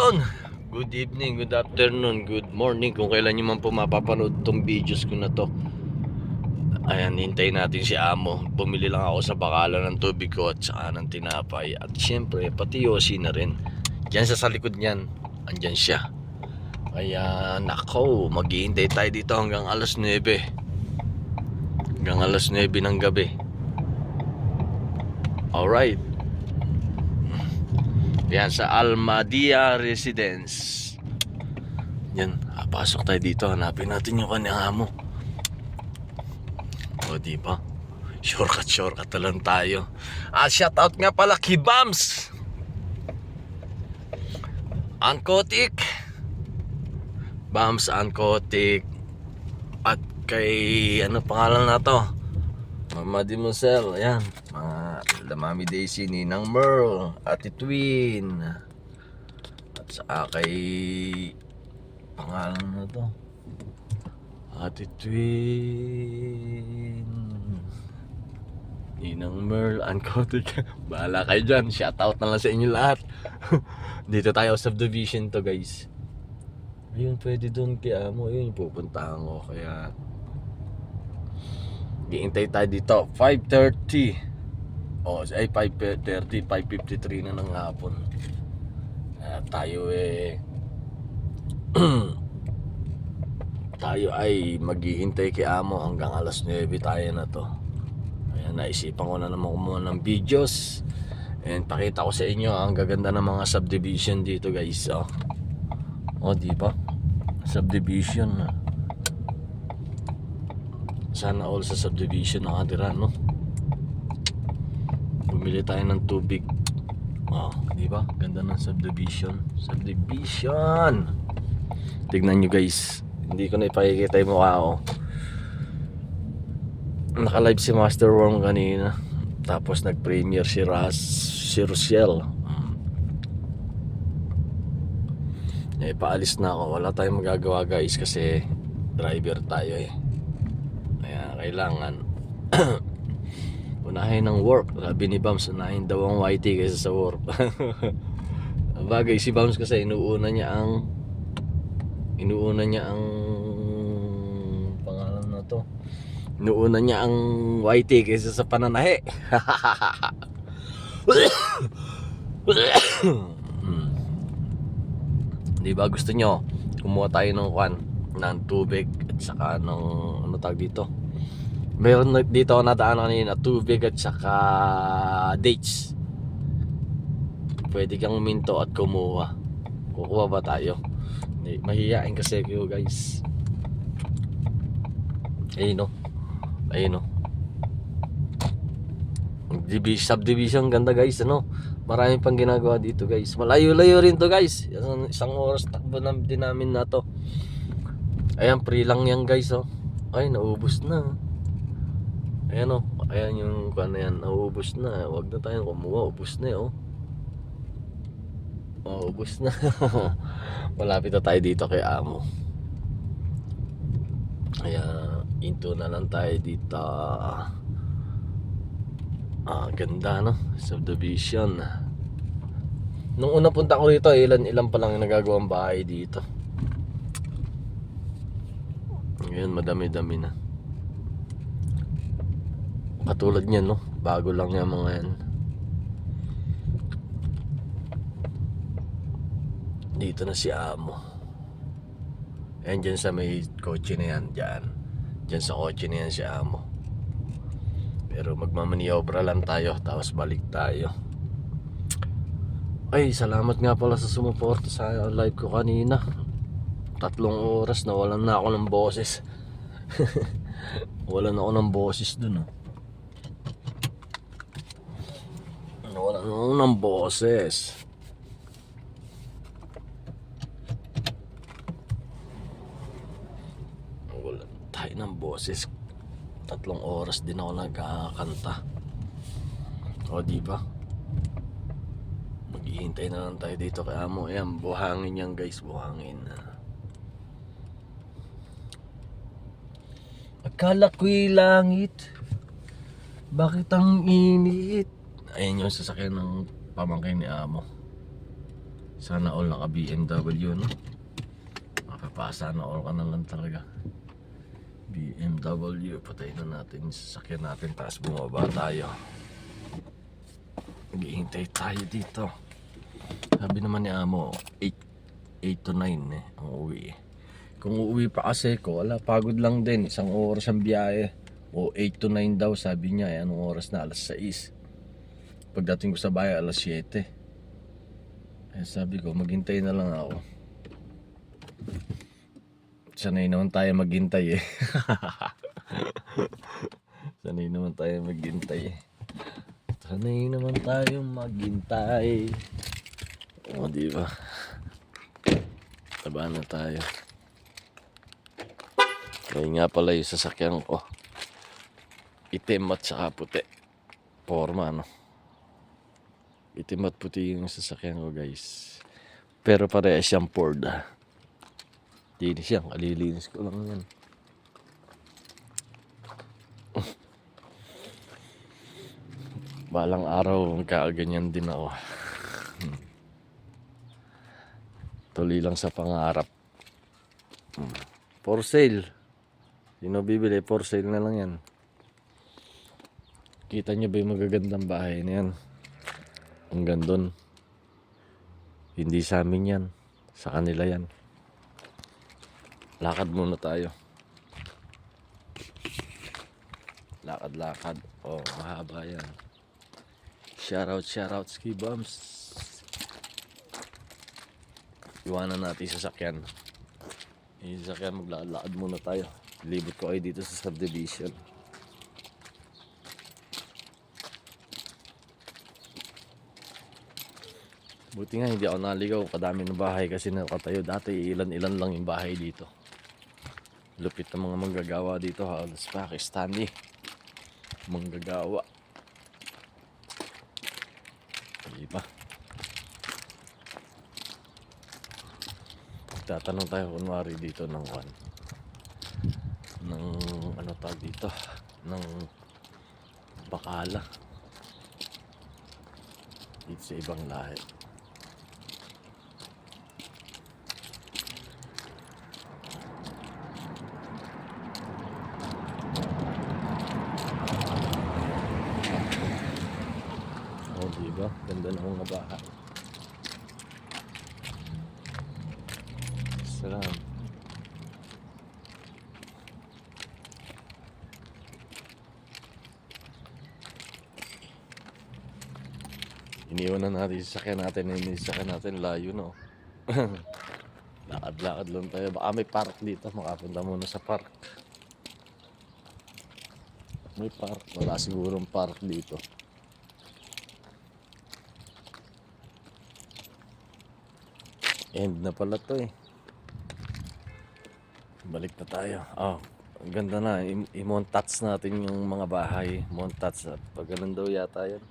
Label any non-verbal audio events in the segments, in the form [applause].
Yun! Good evening, good afternoon, good morning kung kailan nyo man po mapapanood tong videos ko na to. Ayan, hintayin natin si Amo. Bumili lang ako sa bakala ng tubig ko at saka ng tinapay. At syempre, pati Yossi na rin. Diyan sa, sa likod niyan, andyan siya. Kaya, nako, maghihintay tayo dito hanggang alas 9. Hanggang alas 9 ng gabi. Alright. Yan sa Almadia Residence. Yan, pasok tayo dito. Hanapin natin yung kanyang amo. O, di ba? Shortcut, shortcut lang tayo. Ah, shout out nga pala kay Bams. Ankotik. Bams Ankotik. At kay, ano pangalan na to? Mama Dimosel, ayan. Mga Mami Daisy, Ninang Merle, Ate Twin. At saka kay pangalan na to. Ate Twin. Ninang Merle, Uncoated. [laughs] Bahala kayo dyan. Shoutout na lang sa inyo lahat. [laughs] Dito tayo sa subdivision to guys. Ayun, pwede doon kay Amo. Ayun, pupuntahan ko. Kaya, Giintay tayo dito. 5.30. O, ay 5.30, 5.53 na ng hapon. Kaya tayo eh... [clears throat] tayo ay maghihintay kay Amo hanggang alas 9 tayo na to. Kaya naisipan ko na naman kumuha ng videos. And pakita ko sa inyo ang gaganda ng mga subdivision dito guys. Oh, oh di ba? Subdivision. ah. Sana all sa subdivision nakatira, no? Bumili tayo ng tubig. Oh, di ba? Ganda ng subdivision. Subdivision! Tignan nyo guys. Hindi ko na ipakikita yung mukha ko. Naka-live si Master Worm kanina. Tapos nag-premiere si Ras, si Rochelle. Mm. Eh, paalis na ako. Wala tayong magagawa guys kasi driver tayo eh. Kaya kailangan [clears throat] unahin ng work. Sabi ni Bams, unahin daw ang YT kaysa sa work. [laughs] Bagay, si Bams kasi inuuna niya ang inuuna niya ang pangalan na to. Inuuna niya ang YT kaysa sa pananahe. [coughs] Di ba gusto nyo kumuha tayo ng kwan ng tubig at saka ng ano tag dito meron dito ako nadaan kanina tubig at saka dates. Pwede kang minto at kumuha. Kukuha ba tayo? Hindi, mahihain kasi kayo guys. Ayun no? Ayun Divi- subdivision ganda guys ano? Marami pang ginagawa dito guys. Malayo-layo rin to guys. Isang oras takbo na din namin na to. Ayan free lang yan guys oh. Ay naubos na ayan oh ayan yung kung ano yan naubos na wag na tayong kumuha ubos na eh, oh oh na [laughs] malapit na tayo dito kay amo kaya into na lang tayo dito Ah, ganda no? Subdivision. Nung una punta ko rito, ilan ilan pa lang nagagawang bahay dito. Ngayon, madami-dami na. Katulad niyan, no? Bago lang yung mga yan. Dito na si Amo. Ayan dyan sa may kotse na yan, dyan. Dyan sa kotse na yan si Amo. Pero magmamaniobra lang tayo tapos balik tayo. Ay, salamat nga pala sa sumuporta sa live ko kanina. Tatlong oras na walan na ako ng boses. [laughs] walan ako ng boses dun. Oh. Ako ng boses. Wala tayo ng boses tatlong oras din ako nagkakanta. O di ba? Maghihintay na lang tayo dito kay Amo. Ayan, buhangin yan guys, buhangin. Akala ko'y langit. Bakit ang init? Ayan yung sasakyan ng pamangkin ni Amo. Sana all naka BMW, no? Mapapasa na all ka na lang talaga. BMW, patay na natin yung sasakyan natin, tapos bumaba tayo. Naghihintay tayo dito. Sabi naman ni Amo, 8, 8 to 9 eh, ang uwi eh. Kung uuwi pa kasi ko, wala, pagod lang din. Isang oras ang biyahe. O 8 to 9 daw, sabi niya. Eh, anong oras na? Alas 6. Pagdating ko sa bahay, alas 7. Eh, sabi ko, maghintay na lang ako. Sanay naman tayo maghintay eh. [laughs] Sanay naman tayo maghintay eh. Sanay naman tayo maghintay. O, di ba? Taba na tayo. Kaya nga pala yung sasakyan ko. Itim at saka puti. Forma, no? Itim at puti yung sasakyan ko, guys. Pero parehas siyang Ford, ah. Linis yan. Kalilinis ko lang yan. [laughs] Balang araw, kaaganyan din ako. [laughs] Tuloy lang sa pangarap. Hmm. For sale. Sino bibili? For sale na lang yan. Kita nyo ba yung magagandang bahay na yan? Ang gandon. Hindi sa amin yan. Sa kanila yan. Lakad muna tayo. Lakad-lakad. Oh, mahaba yan. Shoutout, shoutout, ski bumps. Iwanan natin sa sasakyan. Yung sasakyan, maglalakad muna tayo. Libot ko kayo dito sa subdivision. Buti nga hindi ako naligaw. Kadami ng bahay kasi nakatayo. Dati ilan-ilan lang yung bahay dito. Lupit ng mga manggagawa dito. Halos Pakistani. Manggagawa. Diba? Tatanong tayo kunwari dito ng one. Ng ano tawag dito? Ng bakala. Dito sa ibang lahi. Oh, di ba? Ganda ng mga bahay. Salam. Iniwan na natin yung sasakyan natin na yung sasakyan natin layo no. [laughs] Lakad-lakad lang tayo. Baka may park dito. Makapunta muna sa park. May park. Wala sigurong park dito. End na pala to eh. Balik na tayo. Oh, ang ganda na. I-montats natin yung mga bahay. Montats. Pag ganun daw yata yan.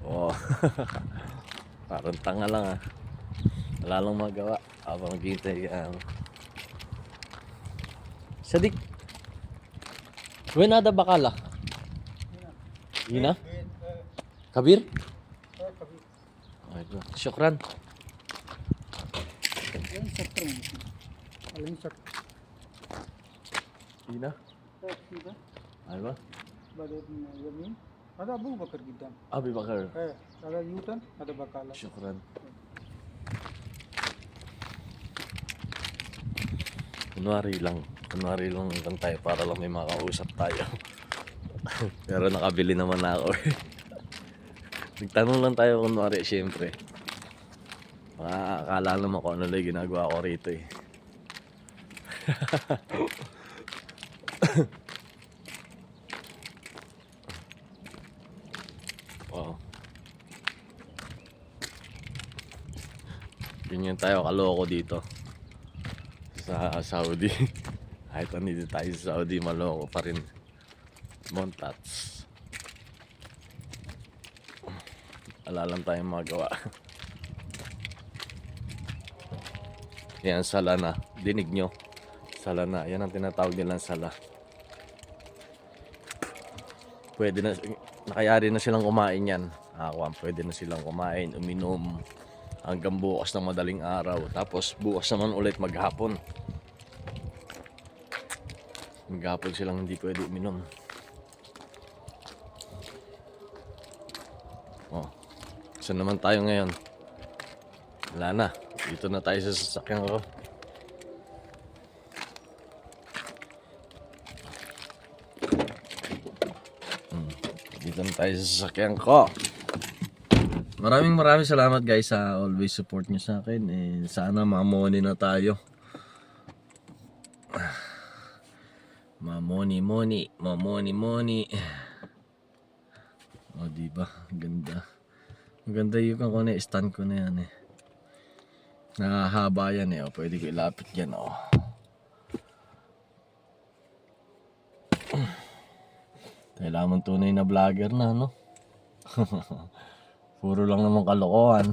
Oh. [laughs] Parang tanga lang ah. Wala lang magawa. Habang maghihintay ka. ano. Sadik. When ada bakala? Ina? Kabir? Syukran. Ayun, sakto mo. Alam mo sakto. Sina? Sina? Ano ba? Balit na. Eh. Ada Abu Bakar gidan. Abu Bakar. Eh, ada Yutan, ada Bakala. Syukran. Kunwari lang. Kunwari lang lang tayo para lang may makausap tayo. [laughs] Pero nakabili naman na ako. [laughs] Nagtanong lang tayo kunwari, syempre. Makakakala naman kung ano lang ginagawa ko rito eh. [laughs] Wow. Ganyan tayo kaloko dito. Sa Saudi. [laughs] Kahit nandito tayo sa Saudi, maloko pa rin. Montats. Wala lang tayong magawa. Yan, sala na. Dinig nyo. Sala na. Yan ang tinatawag nilang sala. Pwede na, nakayari na silang kumain yan. Nakakuha, pwede na silang kumain, uminom hanggang bukas ng madaling araw. Tapos bukas naman ulit maghapon. Maghapon silang hindi pwede uminom. Oh. Saan naman tayo ngayon? Wala na. Dito na tayo sa sasakyan ko. Hmm. Dito na tayo sa sasakyan ko. Maraming maraming salamat guys sa always support nyo sa akin. Eh, sana mamoni na tayo. Mamoni, moni, mamoni, moni. O, oh, di ba? Ganda. Maganda yung ako na stand ko na yan eh. Nakahaba yan eh. O, pwede ko ilapit yan oh. Kailangan tunay na vlogger na, no? [laughs] puro lang naman kalokohan.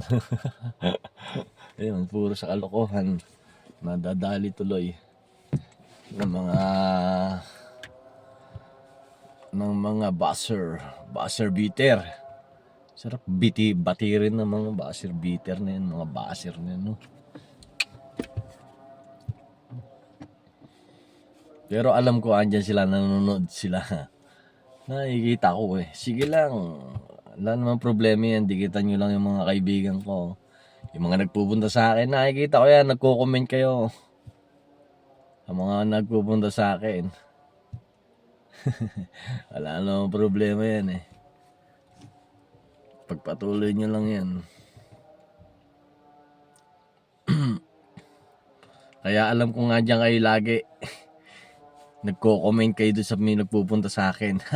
[laughs] Ayun, puro sa kalokohan. Nadadali tuloy ng mga ng mga buzzer, buzzer beater. Sarap biti, batirin ng mga buzzer beater na yan, mga buzzer na yan, no? Pero alam ko andyan sila, nanonood sila. [laughs] Nakikita ko eh. Sige lang. Wala namang problema yan. Dikitan nyo lang yung mga kaibigan ko. Yung mga nagpupunta sa akin, nakikita ko yan. Nagko-comment kayo. Ang mga nagpupunta sa akin. [laughs] Wala namang problema yan eh. Pagpatuloy nyo lang yan. [clears throat] Kaya alam ko nga dyan kayo lagi. [laughs] Nagko-comment kayo doon sa may nagpupunta sa akin. [laughs]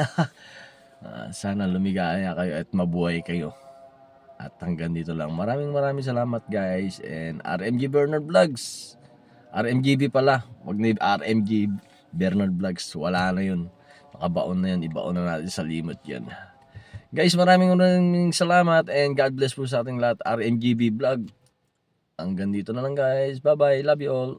Ah, sana lumigaya kayo at mabuhay kayo. At hanggang dito lang. Maraming maraming salamat guys. And RMG Bernard Vlogs. RMGB pala. Wag na RMG Bernard Vlogs. Wala na yun. Nakabaon na yun. Ibaon na natin sa limot yan. Guys, maraming maraming salamat and God bless po sa ating lahat. RMGB Vlog. Hanggang dito na lang guys. Bye-bye. Love you all.